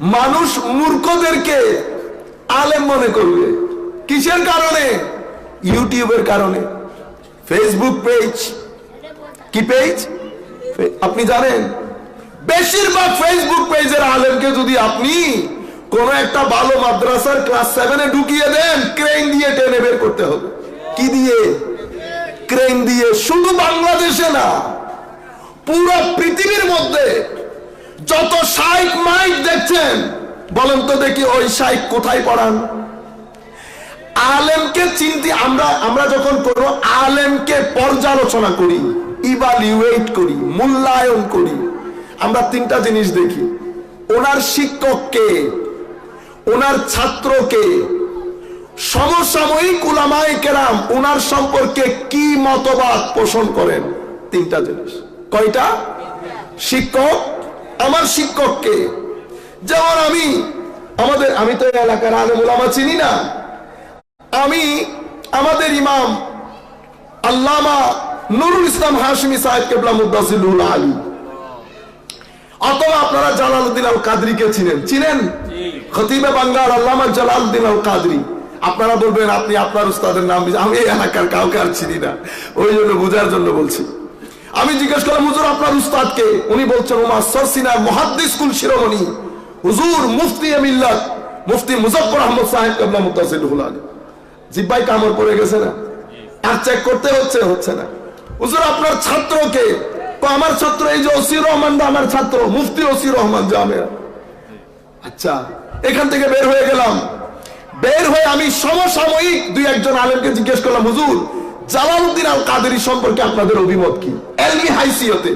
মানুষ মূর্খদেরকে আলেম মনে করবে। কিসের কারণে? ইউটিউবের কারণে। ফেসবুক পেজ কি পেজ আপনি জানেন? বেশিরভাগ ফেসবুক পেজের আলেমকে যদি আপনি কোন একটা ভালো মাদ্রাসার ক্লাস সেভেনে ঢুকিয়ে দেন ক্রেন দিয়ে টেনে বের করতে হবে। কি দিয়ে? ক্রেন দিয়ে। শুধু বাংলাদেশে না, পুরো পৃথিবীর মধ্যে যত সাইক মাইক দেখছেন, বলেন তো দেখি ওই সাইক কোথায় পড়ান? আলেমকে চিন্তি আমরা আমরা যখন কোন আলেমকে পর্যালোচনা করি ইভালুয়েট করি, মূল্যায়ন করি, আমরা তিনটা জিনিস দেখি। ওনার শিক্ষককে ওনার ছাত্রকে সমসাময়িক উলামায়ে কেরাম ওনার সম্পর্কে কি মতবাদ পোষণ করেন? তিনটা জিনিস। কয়টা? শিক্ষক আমার শিক্ষককে। যেমন আমি, আমাদের, আমি তো এলাকার আলেম উলামা চিনি না। আমি, আমাদের ইমাম আল্লামা নুরুল ইসলাম হাশমি সাহেব কেবলা মুদাসিলুল আলী। অথবা আপনারা জালালউদ্দিন আল কাদরিকে চিনেন। চিনেন? খতিবে বাঙ্গাল আল্লামা জালালউদ্দিন আল কাদরি আপনারা বলবেন, আপনি আপনার উস্তাদের নাম। আমি এই এলাকার কাউকে আর চিনি না। ওই জন্য বুঝার জন্য বলছি। আমি জিজ্ঞেস করলাম, হুজুর, আপনার উস্তাদকে উনি বলছেন ওমা সরসিনার মহাদ্দিস স্কুল শিরোমণি। হুজুর, মুফতি এ মিল্লাত মুফতি মুজফর আহমদ সাহেব কেবলা মুদাসিলুল আলী। জিব্বাই কামড় পড়ে গেছে না? আর চেক করতে হচ্ছে হচ্ছে না। হুজুর, আপনার ছাত্রকে আমার ছাত্র, এই যে ওসির রহমান আমার ছাত্র, মুফতি ওসির রহমান জামিয়া আচ্ছা এখান থেকে বের হয়ে গেলাম। বের হয়ে আমি সমসাময়িক দুই একজন আলেমকে জিজ্ঞেস করলাম, হুজুর জালালউদ্দিন আল কাদেরি সম্পর্কে আপনাদের অভিমত কি? এলমি হাইসিয়তে।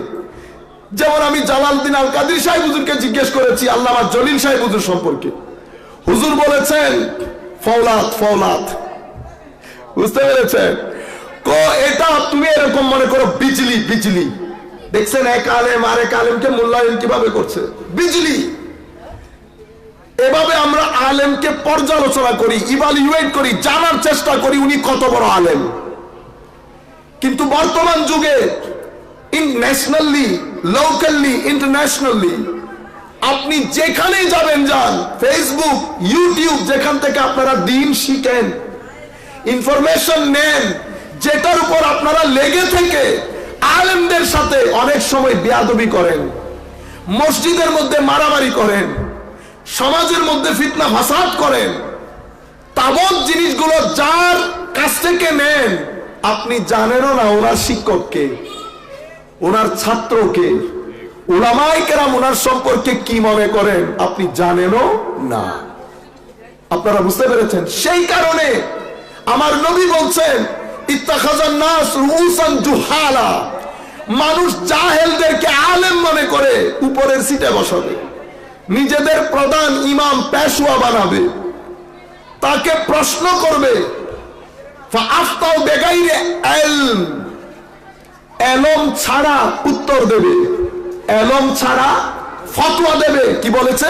যেমন আমি জালালউদ্দিন আল কাদের সাহেব হুজুরকে জিজ্ঞেস করেছি, আল্লামা জলিল সাহেব হুজুর সম্পর্কে। হুজুর বলেছেন ফৌলাত ফৌলাত বুঝতে পেরেছেন? কো, এটা তুমি এরকম মনে করো বিজলি বিজলি। দেখছেন এক আলেম আরেক আলেমকে মূল্যায়ন কীভাবে করছে? বিজলি। এভাবে আমরা আলেমকে পর্যালোচনা করি ইভালুয়েট করি, জানার চেষ্টা করি উনি কত বড় আলেম। কিন্তু বর্তমান যুগে ন্যাশনালি লোকালি ইন্টারন্যাশনালি আপনি যেখানেই যাবেন যান ফেসবুক ইউটিউব যেখান থেকে আপনারা দিন শিখেন ইনফরমেশন নেন, যেটার উপর আপনারা লেগে থেকে আলেমদের সাথে অনেক সময় বেয়াদবি করেন, মসজিদের মধ্যে মারামারি করেন, সমাজের মধ্যে ফিতনা ফাসাদ করেন, তাবৎ জিনিসগুলো যার কাছ থেকে নেন আপনি জানেনও না ওনার শিক্ষককে, ওনার ছাত্রকে। ওলামাই কেরাম ওনার সম্পর্কে কি মনে করেন আপনি জানেনও না। আপনারা বুঝতে পেরেছেন? সেই কারণে আমার নবী বলছেন মানুষ জাহেলদেরকে আলেম মনে করে, উপরের সিটে বসাবে। নিজেদের প্রধান ইমাম পেশোয়া বানাবে। তাকে প্রশ্ন করবে এলম ছাড়া উত্তর দেবে। এলম ছাড়া ফতোয়া দেবে। কি বলেছে?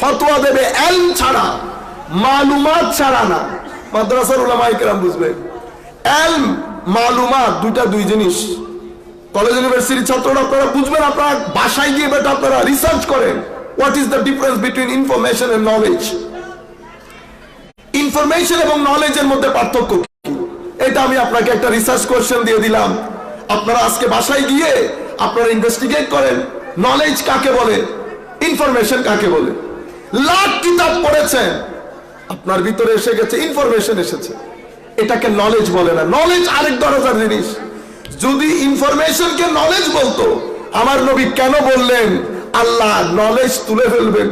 ফতোয়া দেবে এলম ছাড়া। মালুমাত ছাড়া না। মাদ্রাসার উলামা ইকরাম বুঝবে। এলম, মালুমাত দুইটা দুই জিনিস। কলেজ ইউনিভার্সিটির ছাত্ররা আপনারা বুঝবেন আপনারা, বাসায় গিয়ে বেটা আপনারা রিসার্চ করেন। What is the difference between information and knowledge information এবং নলেজের মধ্যে পার্থক্য এটা আমি আপনাকে একটা রিসার্চ কোয়েশ্চেন দিয়ে দিলাম। আপনারা আজকে বাসায় গিয়ে আপনারা ইনভেস্টিগেট করেন। নলেজ কাকে বলে? ইনফরমেশন কাকে বলে? লাখ কিতাব পড়েছেন। আপনার ভিতরে এসে গেছে ইনফরমেশন এসেছে। এটাকে নলেজ বলে না। নলেজ আরেক দরজার জিনিস। যদি ইনফরমেশনকে নলেজ বলতো, আমার নবী কেন বললেন, আল্লাহ নলেজ তুলে ফেলবেন।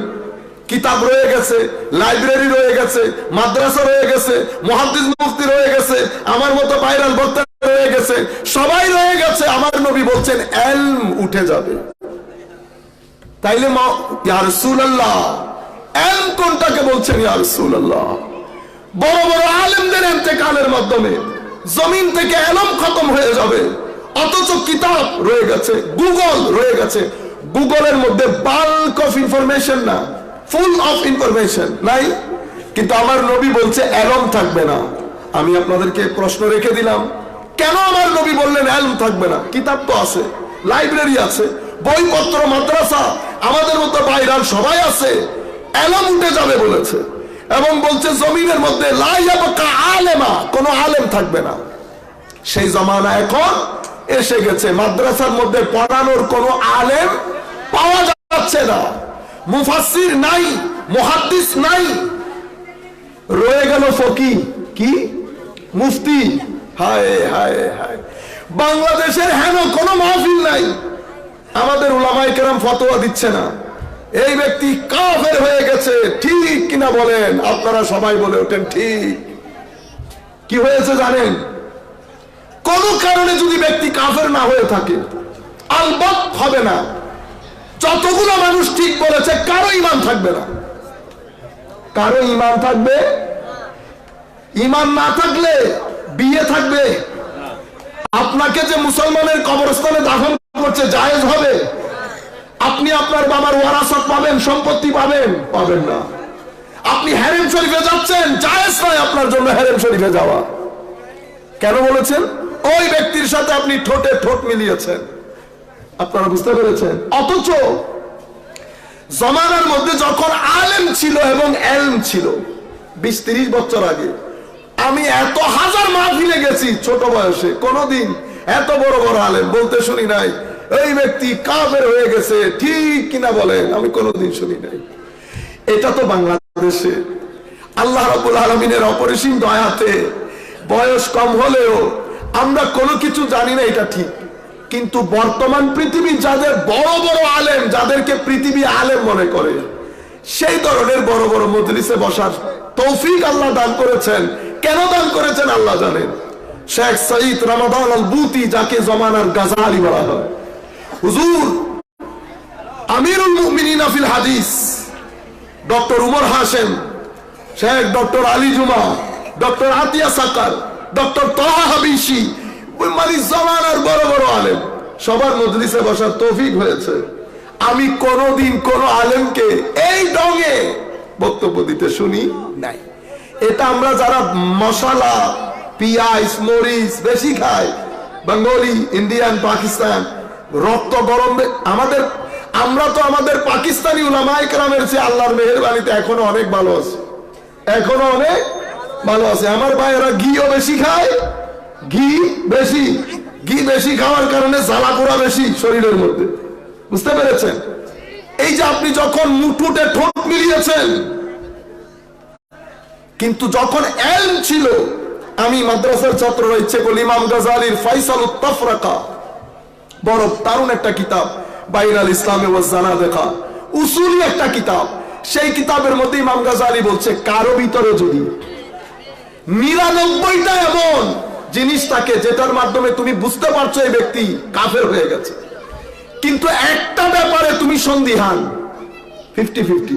কিতাব রয়ে গেছে, লাইব্রেরি রয়ে গেছে, মাদ্রাসা রয়ে গেছে, মহাদিস মুফতি রয়ে গেছে, আমার মতো ভাইরাল বক্তা রয়ে গেছে, সবাই রয়ে গেছে, আমার নবী বলছেন, এলম উঠে যাবে। তাইলে এলম কোনটাকে বলছেন ইয়ার সুল্লাহ বড় বড় আলেমদের মাধ্যমে জমিন থেকে এলম খতম হয়ে যাবে, অথচ কিতাব রয়ে গেছে, গুগল রয়ে গেছে, গুগলের মধ্যে বাল্ক অফ ইনফরমেশন না ফুল অফ ইনফরমেশন নাই কিন্তু আমার নবী বলছে এলম থাকবে না। আমি আপনাদেরকে প্রশ্ন রেখে দিলাম, কেন আমার নবী বললেন এলম থাকবে না? কিতাব তো আছে লাইব্রেরি আছে, বইপত্র, মাদ্রাসা, আমাদের মতো বাইরাল সবাই আছে এলম উঠে যাবে বলেছে। এবং বলছে, জমিনের মধ্যে আলেমা, কোনো আলেম থাকবে না। সেই জমানা এখন এসে গেছে, মাদ্রাসার মধ্যে পড়ানোর কোনো আলেম পাওয়া যাচ্ছে না। মুফাসির নাই, মুহাদ্দিস নাই। রয়ে গেল ফকি কি? মুফতি। হায় হায় হায়। বাংলাদেশের হেন কোনো মাহফিল নাই। আমাদের উলামাই কেরাম ফতোয়া দিচ্ছে না। এই ব্যক্তি কাফের হয়ে গেছে, ঠিক কিনা বলেন? আপনারা সবাই বলে ওঠেন, ঠিক। কি হয়েছে জানেন? কোন কারণে যদি ব্যক্তি কাফের না হয়ে থাকে, আলবত হবে না। যতগুলো মানুষ ঠিক বলেছে, কারও ইমান থাকবে না। কারও ইমান থাকবে? ইমান না থাকলে বিয়ে থাকবে। আপনাকে যে মুসলমানের কবরস্থানে দাফন করছে, জায়েজ হবে। আপনি আপনার বাবার ওয়ারাসত পাবেন, সম্পত্তি পাবেন। পাবেন না। আপনি হ্যারেম শরীফে যাচ্ছেন, জায়েজ নয় আপনার জন্য হ্যারেম শরীফে যাওয়া। কেন বলেছেন? ওই ব্যক্তির সাথে আপনি ঠোঁটে ঠোঁট মিলিয়েছেন। আপনারা বুঝতে পেরেছেন? অথচ জমানার মধ্যে যখন আলেম ছিল এবং এলম ছিল, বিশ তিরিশ বছর আগে, আমি এত হাজার মাহফিলে গেছি ছোট বয়সে, কোনদিন এত বড় বড় আলেম, বলতে শুনি নাই, এই ব্যক্তি কাফের হয়ে গেছে, ঠিক কিনা বলেন? আমি কোনোদিন শুনি নাই। এটা তো বাংলাদেশে, আল্লাহ রাবুল আলমিনের অপরিসীম দয়াতে বয়স কম হলেও আমরা কোনো কিছু জানি না, এটা ঠিক কিন্তু বর্তমান পৃথিবী যাদের বড় বড় আলেম, যাদেরকে পৃথিবী আলেম মনে করে, সেই ধরনের বড় বড় মজলিসে বসার তৌফিক আল্লাহ দান করেছেন। কেন দান করেছেন আল্লাহ জানেন? শেখ সঈদ রমাদান আল বুতি যাকে জমানার গাজালি বলা হয়। হুজুর, আমিরুল মুমিনিন ফিল হাদিস, doctor Umar Hashem Sheikh doctor Ali Juma, doctor Atiya সাকার, ডক্টর তহা হাবিসি মানে জমানার বড় বড় আলেম। সবার মজলিসে বসার তৌফিক হয়েছে। আমি কোনদিন কোন আলেমকে এই ডঙে বক্তব্য দিতে শুনি নাই। এটা আমরা যারা মশালা, পিয়াজ, মরিচ বেশি খাই বেঙ্গলি ইন্ডিয়ান, পাকিস্তান, রক্ত গরম আমাদের আমরা তো আমাদের পাকিস্তানি উলামাই কেরামের চেয়ে আল্লাহর মেহেরবানিতে এখনও অনেক ভালো আছে। এখনও অনেক ভালো আছে। আমার ভাইয়েরা ঘিও বেশি খায় ঘি বেশি ঘি বেশি খাওয়ার কারণে বেশি শরীরের মধ্যে। বুঝতে পেরেছেন? এই যে আপনি যখন মুঠুটে ঠোঁট মিলিয়েছেন, কিন্তু যখন এলম ছিল, আমি মাদ্রাসার ইচ্ছে করল ইমাম গাজালির ফাইসাল বড় একটা কিতাব বাইরাল ইসলামে ও জানা দেখা উসুলি একটা কিতাব। সেই কিতাবের মধ্যে ইমাম গাজালি বলছে, কারও ভিতরে যদি নিরানব্বইটা এমন জিনিস থাকে যেটার মাধ্যমে তুমি বুঝতে পারছ এই ব্যক্তি কাফের হয়ে গেছে। কিন্তু একটা ব্যাপারে তুমি সন্দিহান। Fifty fifty.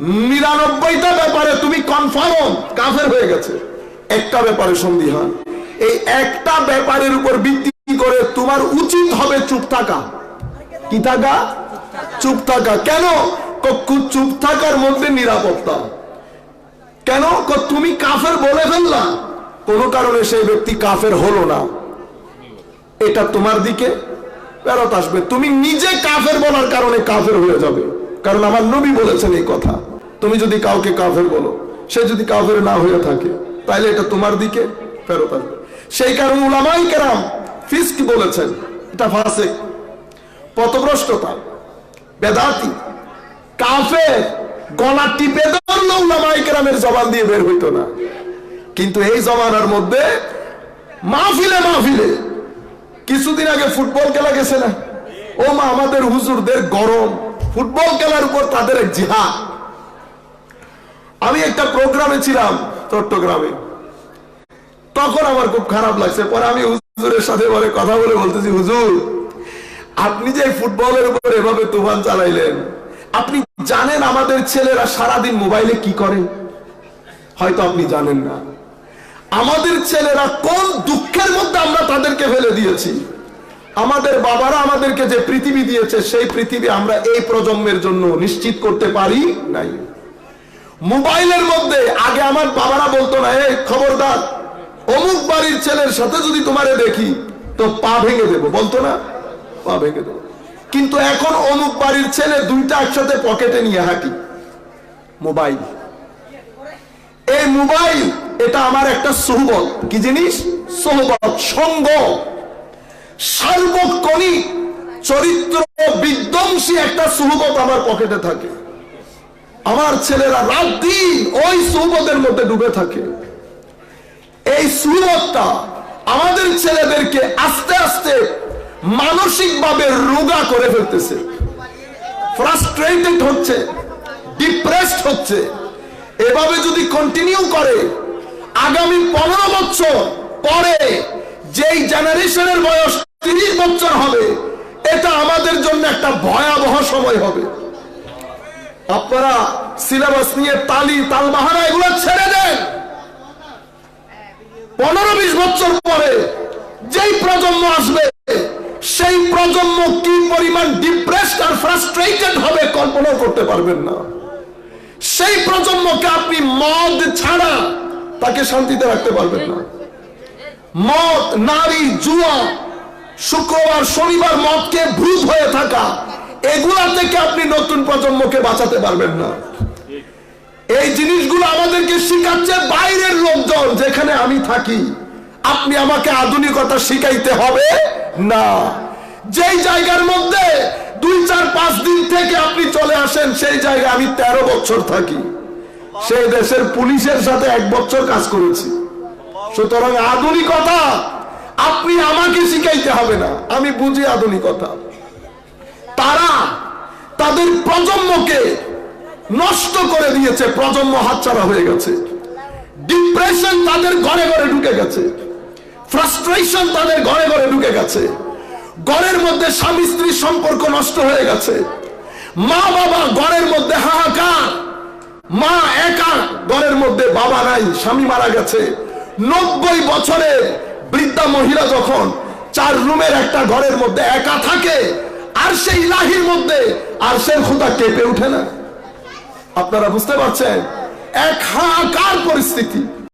নিরানব্বইটা ব্যাপারে তুমি কনফার্ম কাফের হয়ে গেছে। একটা ব্যাপারে সন্দিহান। এই একটা ব্যাপারের উপর ভিত্তি করে তোমার উচিত হবে চুপ থাকা। কি থাকা? চুপ থাকা। কেন? চুপ থাকার মধ্যে নিরাপত্তা। কেন? তুমি কাফের বলে ফেললা। কোন কারণে সেই ব্যক্তি কাফের হলো না। এটা তোমার দিকে ফেরত আসবে। তুমি নিজে কাফের বলার কারণে কাফের হয়ে যাবে। কারণ আমার নবী বলেছেন এই কথা। তুমি যদি কাউকে কাফের বলো, সে যদি কাফের না হয়ে থাকে তাহলে এটা তোমার দিকে ফেরত আসবে। সেই কারণে উলামাই কেরাম ফিস্ক বলেছেন, এটা ফাসে পথভ্রষ্টতা, বেদাতি, কাফের গলা টিপে ধরলো উলামাই কেরামের জবান দিয়ে বের হইতো না। কিন্তু এই জমানার মধ্যে মাহফিলে মাহফিলে কিছুদিন আগে ফুটবল খেলা গেছে না? ও মা, আমাদের হুজুরদের গরম। ফুটবল খেলার উপর তাদের এক আমি একটা প্রোগ্রামে ছিলাম চট্টগ্রামে। তখন আমার খুব খারাপ লাগছে। পরে আমি হুজুরের সাথে পরে কথা বলে বলতেছি, হুজুর, আপনি যে ফুটবলের উপর এভাবে তুফান চালাইলেন, আপনি জানেন আমাদের ছেলেরা সারাদিন মোবাইলে কি করে? হয়তো আপনি জানেন না। আমাদের ছেলেরা কোন দুঃখের মধ্যে আমরা তাদেরকে ফেলে দিয়েছি? আমাদের বাবারা আমাদেরকে যে পৃথিবী দিয়েছে, সেই পৃথিবী আমরা এই প্রজন্মের জন্য নিশ্চিত করতে পারি নাই। মোবাইলের মধ্যে আগে আমার বাবারা বলতো না, এই খবরদার, অমুক বাড়ির ছেলের সাথে যদি তোমারে দেখি, তো পা ভেঙে দেবো। বলতো না, পা ভেঙে দেবো। কিন্তু এখন অমুক বাড়ির ছেলে দুইটা একসাথে পকেটে নিয়ে হাঁটি, মোবাইল। এই মোবাইল এটা আমার একটা সোহবত। কি জিনিস? সোহবত, সঙ্গ। সার্বক্ষণিক চরিত্র বিধ্বংসী একটা সোহবত আমার পকেটে থাকে। আমার ছেলেরা রাত দিন ওই সোহবতের মধ্যে ডুবে থাকে। এই সুরতটা আমাদের ছেলেদেরকে আস্তে আস্তে মানসিকভাবে রোগা করে ফেলতেছে। ফ্রাস্ট্রেটেড হচ্ছে ডিপ্রেসড হচ্ছে। এভাবে যদি কন্টিনিউ করে আগামী পনেরো বছর পরে যেই জেনারেশনের বয়স তিরিশ বছর হবে, এটা আমাদের জন্য একটা ভয়াবহ সময় হবে। আপনারা সিলেবাস নিয়ে তালি, তালবাহানা এগুলো ছেড়ে দেন। পনেরো বিশ বছর পরে যেই প্রজন্ম আসবে, সেই প্রজন্ম কি পরিমাণ ডিপ্রেসড আর ফ্রাস্ট্রেটেড হবে কল্পনা করতে পারবেন না। সেই প্রজন্মকে আপনি মদ ছাড়া তাকে শান্তিতে রাখতে পারবেন না। মদ, নারী, জুয়া, শুক্রবার, শনিবার মদকে ভূত হয়ে থাকা, এগুলা থেকে আপনি নতুন প্রজন্মকে বাঁচাতে পারবেন না। এই জিনিসগুলো আমাদেরকে শিখাচ্ছে বাইরের লোকজন, যেখানে আমি থাকি। আপনি আমাকে আধুনিকতা শিখাইতে হবে না। যেই জায়গার মধ্যে দুই, চার, পাঁচ দিন থেকে আপনি চলে আসেন, সেই জায়গায় আমি তেরো বছর থাকি। সেই দেশের পুলিশের সাথে এক বছর কাজ করেছি। সুতরাং আধুনিকতা, আপনি আমাকে শিখাইতে হবে না। আমি বুঝি আধুনিকতা। তারা তাদের প্রজন্মকে নষ্ট করে দিয়েছে, প্রজন্ম হাতছাড়া হয়ে গেছে। ডিপ্রেশন তাদের ঘরে ঘরে ঢুকে গেছে। ফ্রাস্ট্রেশন তাদের ঘরে ঘরে ঢুকে গেছে। ঘরের মধ্যে স্বামী স্ত্রীর সম্পর্ক নষ্ট হয়ে গেছে। মা বাবা ঘরের মধ্যে হাহাকার। মা একা ঘরের মধ্যে বাবা নাই, স্বামী মারা গেছে। নব্বই বছরে বৃদ্ধা মহিলা যখন চার রুমের একটা ঘরের মধ্যে একা থাকে, আর সেই লাহির মধ্যে আর সে খুদা কেঁপে উঠে না। আপনারা বুঝতে পারছেন? এক হাহাকার পরিস্থিতি।